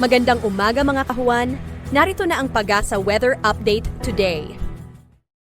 Magandang umaga mga kahuan. Narito na ang Pagasa Weather Update today.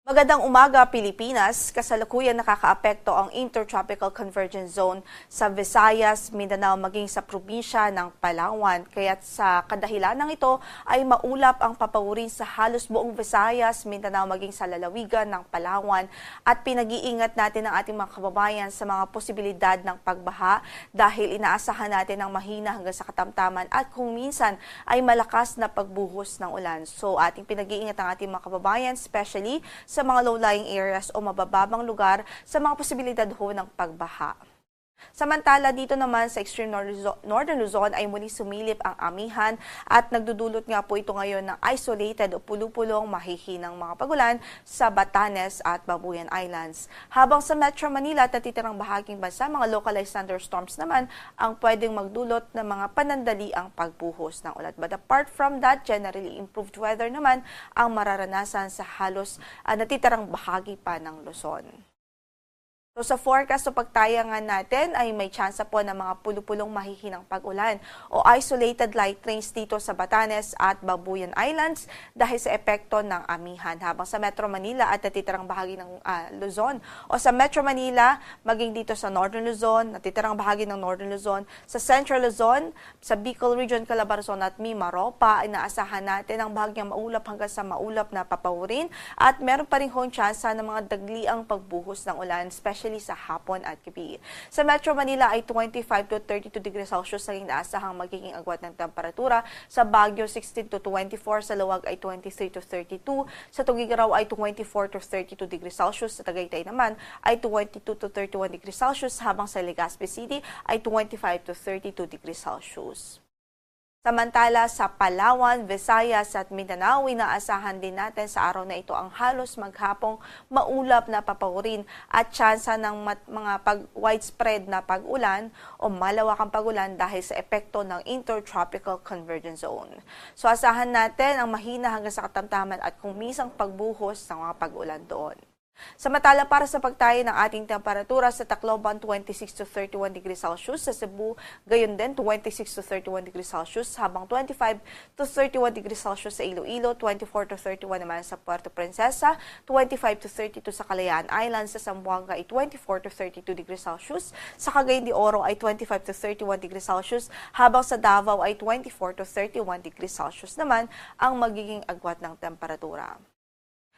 Magandang umaga Pilipinas, kasalukuyan nakakaapekto ang Intertropical Convergence Zone sa Visayas, Mindanao maging sa probinsya ng Palawan. Kaya sa kadahilanang ito ay maulap ang papawurin sa halos buong Visayas, Mindanao maging sa lalawigan ng Palawan at pinag-iingat natin ang ating mga kababayan sa mga posibilidad ng pagbaha dahil inaasahan natin ang mahina hanggang sa katamtaman at kung minsan ay malakas na pagbuhos ng ulan. So ating pinag-iingat ang ating mga kababayan, especially mga low-lying areas o mabababang lugar sa mga posibilidad ho ng pagbaha. Samantala dito naman sa extreme northern Luzon ay muli sumilip ang amihan at nagdudulot nga po ito ngayon ng isolated o pulupulong mahihinang mga pagulan sa Batanes at Babuyan Islands. Habang sa Metro Manila at natitirang bahaging bansa, mga localized thunderstorms naman ang pwedeng magdulot ng mga panandali ang pagbuhos ng ulat. But apart from that, generally improved weather naman ang mararanasan sa halos ah, natitirang bahagi pa ng Luzon. So sa forecast o pagtayangan natin ay may tsansa po ng mga pulupulong mahihinang pag-ulan o isolated light rains dito sa Batanes at Babuyan Islands dahil sa epekto ng amihan. Habang sa Metro Manila at natitirang bahagi ng ah, Luzon o sa Metro Manila maging dito sa Northern Luzon, natitirang bahagi ng Northern Luzon, sa Central Luzon, sa Bicol Region, Calabarzon at Mimaropa, inaasahan natin ang bahagyang maulap hanggang sa maulap na papawurin at meron pa rin hong tsansa ng mga dagliang pagbuhos ng ulan, especially sa hapon at gabi. Sa Metro Manila ay 25 to 32 degrees Celsius ang inaasahang magiging agwat ng temperatura. Sa Baguio, 16 to 24. Sa Luwag ay 23 to 32. Sa Tugigaraw ay 24 to 32 degrees Celsius. Sa Tagaytay naman ay 22 to 31 degrees Celsius. Habang sa Legazpi City ay 25 to 32 degrees Celsius. Samantala sa Palawan, Visayas at Mindanao, inaasahan din natin sa araw na ito ang halos maghapong maulap na papawirin at tsansa ng mga pag widespread na pag-ulan o malawakang pag-ulan dahil sa epekto ng Intertropical Convergence Zone. So asahan natin ang mahina hanggang sa katamtaman at kumisang pagbuhos ng mga pag-ulan doon. Samantala para sa pagtayo ng ating temperatura sa Tacloban 26 to 31 degrees Celsius, sa Cebu gayon din 26 to 31 degrees Celsius, habang 25 to 31 degrees Celsius sa Iloilo, 24 to 31 naman sa Puerto Princesa, 25 to 32 sa Kalayaan Islands, sa Zamboanga ay 24 to 32 degrees Celsius, sa Cagayan de Oro ay 25 to 31 degrees Celsius, habang sa Davao ay 24 to 31 degrees Celsius naman ang magiging agwat ng temperatura.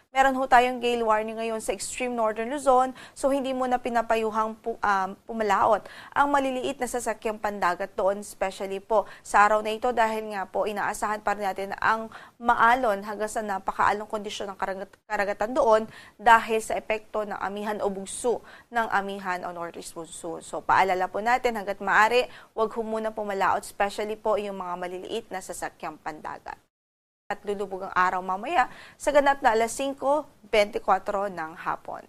Meron ho tayong gale warning ngayon sa extreme northern Luzon, so hindi mo na pinapayuhang pu- um, pumalaot ang maliliit na sasakyang pandagat doon, especially po sa araw na ito dahil nga po inaasahan pa natin ang maalon hanggang sa napakaalong kondisyon ng karagat- karagatan doon dahil sa epekto ng amihan o bugso ng amihan o northeast monsoon. So paalala po natin hanggat maaari, huwag ho muna pumalaot, especially po yung mga maliliit na sasakyang pandagat at lulubog ang araw mamaya sa ganap na alas 5.24 ng hapon.